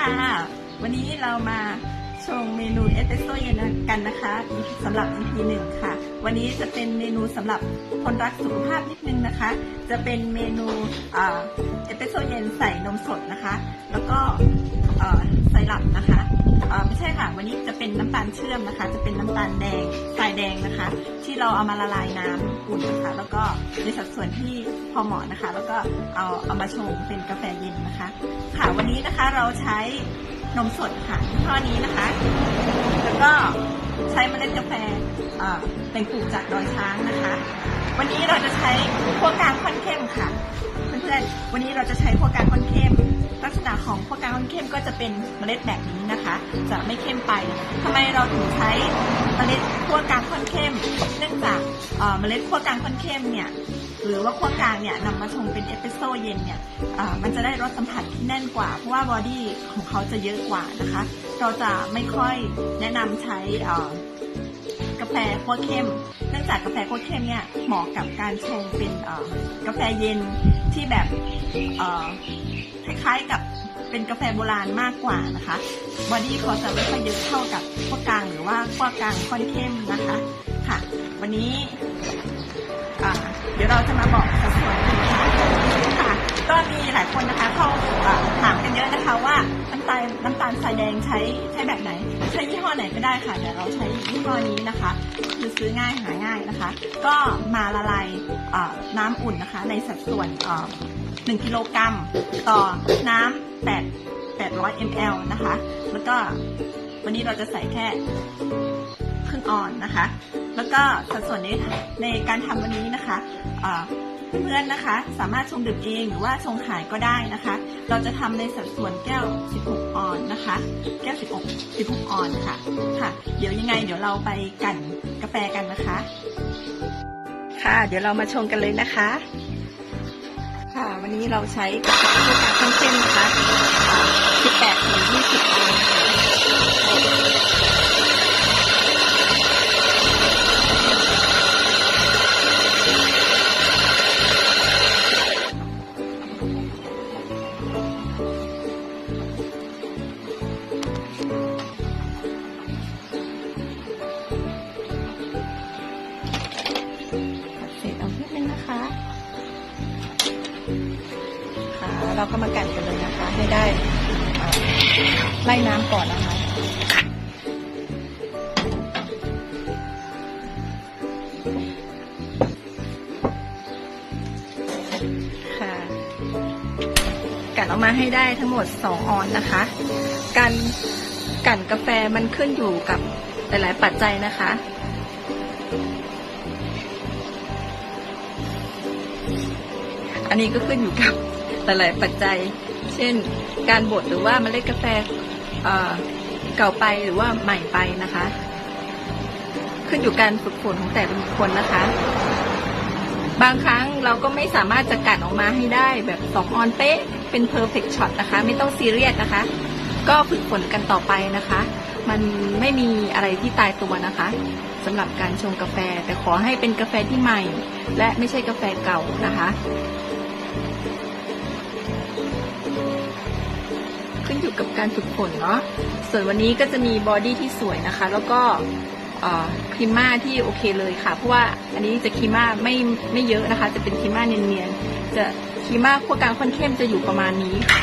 ค่ะ วันนี้เรามาชงเมนูเอสเปรสโซ่เย็นกันนะคะสำหรับ EP หนึ่งค่ะ วันนี้จะเป็นเมนูสำหรับคนรักสุขภาพนิดนึงนะคะ จะเป็นเมนูเอสเปรสโซ่เย็นใส่นมสดนะคะ แล้วก็เอ่อไซรัปนะคะ ไม่ใช่ค่ะ วันนี้จะเป็นน้ำตาลเชื่อมนะคะ จะเป็นน้ำตาลแดงทรายแดงนะคะ ที่เราเอามาละลายน้ำอุ่นนะคะ แล้วก็ในสัดส่วนที่พอเหมาะนะคะ แล้วก็เอาเอามาชงเป็นกาแฟเย็นนะคะ ค่ะวันนี้นะคะเราใช้นมสดค่ะยี่ห้อนี้นะคะ แล้วก็ใช้เมล็ดกาแฟเอ่อเป็นปลูกจากดอยช้างนะคะ วันนี้เราจะใช้พวกกลางค่อนเข้มค่ะ เพื่อนๆ วันนี้เราจะใช้พวกกลางค่อนเข้ม ลักษณะของพวกกลางค่อนเข้มก็จะเป็นเมล็ดแบบนี้นะคะ จะไม่เข้มไปทำไมเราถึงใช้เมล็ดขั้วกลางค่อนเข้ม เนื่องจากเมล็ดขั้วกลางค่อนเข้มเนี่ยหรือว่าขั้วกลางเนี่ยนำมาชงเป็นเอสเปรสโซ่เย็นเนี่ยมันจะได้รสสัมผัสที่แน่นกว่า เพราะว่าบอดี้ของเขาจะเยอะกว่านะคะ เราจะไม่ค่อยแนะนำใช้ กาแฟขั้วเข้ม เนื่องจากกาแฟขั้วเข้มเนี่ยเหมาะกับการชงเป็นกาแฟเย็นที่แบบคล้ายๆกับเป็นกาแฟโบราณมากกว่านะคะบอดี้เขาจะไม่ค่อยเยอะเท่ากับขั้วกลางหรือว่าขั้วกลางค่อนเข้มนะคะค่ะ วันนี้เดี๋ยวเราจะมาบอกสัดส่วนกันคะค่ะ ก็มีหลายคนนะคะเข้าอ่าถามกันเยอะนะคะว่าน้ำตาลน้ำตาลทรายแดงใช้ใช้แบบไหน ใช้ยี่ห้อไหนก็ได้ค่ะเดี๋ยวเราใช้ยี่ห้อนี้นะคะคือซื้อง่ายหาง่ายนะคะ ก็มาละลายน้ำอุ่นนะคะ ในสัดส่วนอ่า1กิโลกรัมต่อน้ำ8 800 ml นะคะ แล้วก็วันนี้เราจะใส่แค่ครึ่งออนนะคะ แล้วก็สัดส่วนในในการทำวันนี้นะคะ เพื่อนๆนะคะ สามารถชงดื่มเองหรือว่าชงขายก็ได้นะคะ เราจะทำในสัดส่วนแก้ว 16 ออนนะคะ แก้ว 16 16 ออนค่ะค่ะ เดี๋ยวยังไง เดี๋ยวเราไปกันกาแฟกันนะคะ ค่ะ เดี๋ยวเรามาชงกันเลยนะคะ ค่ะ วันนี้เราใช้กาแฟคู่กาเข้มเข้มนะคะ 18ถึง20ออนค่ะ คะ เราก็มากันกันเลยนะคะ ให้ได้ไล่น้ำก่อนนะคะค่ะกันออกมาให้ได้ทั้งหมด 2 ออนนะคะ การกันกาแฟมันขึ้นอยู่กับหลาย ๆ ปัจจัยนะคะอันนี้ก็ขึ้นอยู่กับ ลายๆปัจจัย เช่น การบดหรือว่าเมล็ดกาแฟเก่าไปหรือว่าใหม่ไปนะคะ ขึ้นอยู่การฝึกฝนของแต่ละบุคคลนะคะ บางครั้งเราก็ไม่สามารถจะกัดออกมาให้ได้แบบสองออนเป๊ะเป็น perfect shot นะคะ ไม่ต้องซีเรียสนะคะ ก็ฝึกฝนกันต่อไปนะคะ มันไม่มีอะไรที่ตายตัวนะคะสำหรับการชงกาแฟ แต่ขอให้เป็นกาแฟที่ใหม่ และไม่ใช่กาแฟเก่านะคะ อยู่กับการฝึกฝนเนาะส่วนวันนี้ก็จะมีบอดี้ที่สวยนะคะ แล้วก็ครีมม่าที่โอเคเลยค่ะ เพราะว่าอันนี้จะครีมม่าไม่ไม่เยอะนะคะ จะเป็นครีมม่าเนียนๆจะครีมม่าขั้วกลางค่อนเข้มจะอยู่ประมาณนี้ค่ะ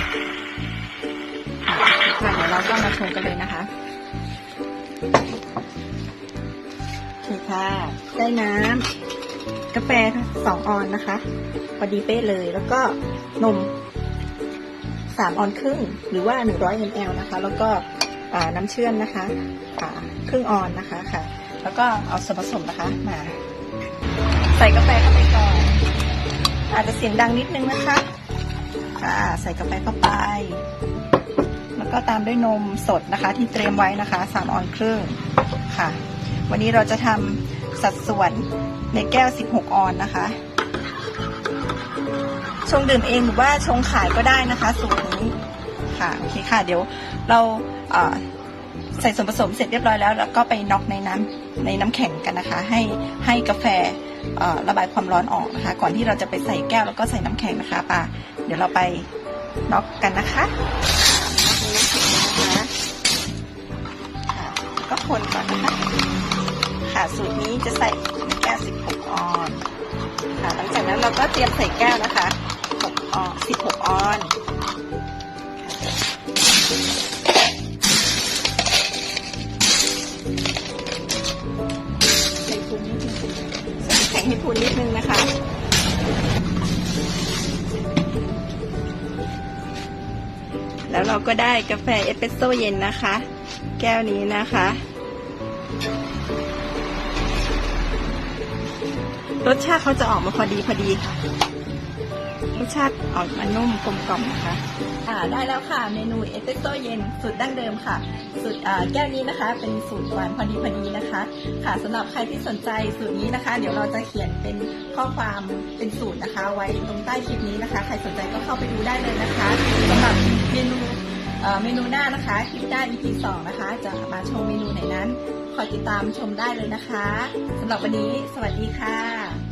ค่ะเดี๋ยวเราก็มาชมกันเลยนะคะโอเคค่ะได้น้ำกาแฟสองออนนะคะพอดีเป๊ะเลยแล้วก็นม สามออนครึ่ง หรือว่า 100 ml นะคะ แล้วก็น้ำเชื่อมนะคะครึ่งออนนะคะค่ะ แล้วก็เอาส่วนผสมนะคะมา ใส่กาแฟเข้าไปก่อนอาจจะเสียงดังนิดนึงนะคะค่ะใส่กาแฟเข้าไป แล้วก็ตามด้วยนมสดนะคะ ที่เตรียมไว้นะคะสามออนครึ่งค่ะ วันนี้เราจะทำสัดส่วนในแก้ว 16 ออนนะคะ ชงดื่มเองหรือว่าชงขายก็ได้นะคะ สูตรนี้ค่ะโอเคค่ะ เดี๋ยวเราเใส่ส่วนผสมเสร็จเรียบร้อยแล้ว แล้วก็ไปน็อกในน้ำในน้ำแข็งกันนะคะ ให้ให้กาแฟระบายความร้อนออกนะคะ ก่อนที่เราจะไปใส่แก้วแล้วก็ใส่น้ำแข็งนะคะป่าเดี๋ยวเราไปน็อกกันนะคะก็คนก่อนนะคะค่ะสูตรนี้จะใส่แก้ว16 ออนค่ะ หลังจากนั้นเราก็เตรียมใส่แก้วนะคะ ออน16 ออนใส่พูนนิดนึงใส่แข็งให้พูนนิดนึงนะคะแล้วเราก็ได้กาแฟเอสเปรสโซ่เย็นนะคะ แก้วนี้นะคะ รสชาติเขาจะออกมาพอดีพอดีค่ะ รสชาติออกมานุ่มกลมกล่อมนะคะอ่าได้แล้วค่ะเมนูเอสเปรสโซ่เย็นสูตรดั้งเดิมค่ะ สูตรแก้วนี้นะคะ เป็นสูตรหวานพอดีพอดีนะคะ ค่ะสำหรับใครที่สนใจสูตรนี้นะคะ เดี๋ยวเราจะเขียนเป็นข้อความเป็นสูตรนะคะ ไว้ตรงใต้คลิปนี้นะคะ ใครสนใจก็เข้าไปดูได้เลยนะคะสำหรับเมนูเอ่อเมนูหน้านะคะคลิปหน้า EP 2นะคะ จะมาชมเมนูไหนนั้น คอยติดตามชมได้เลยนะคะสำหรับวันนี้ สวัสดีค่ะ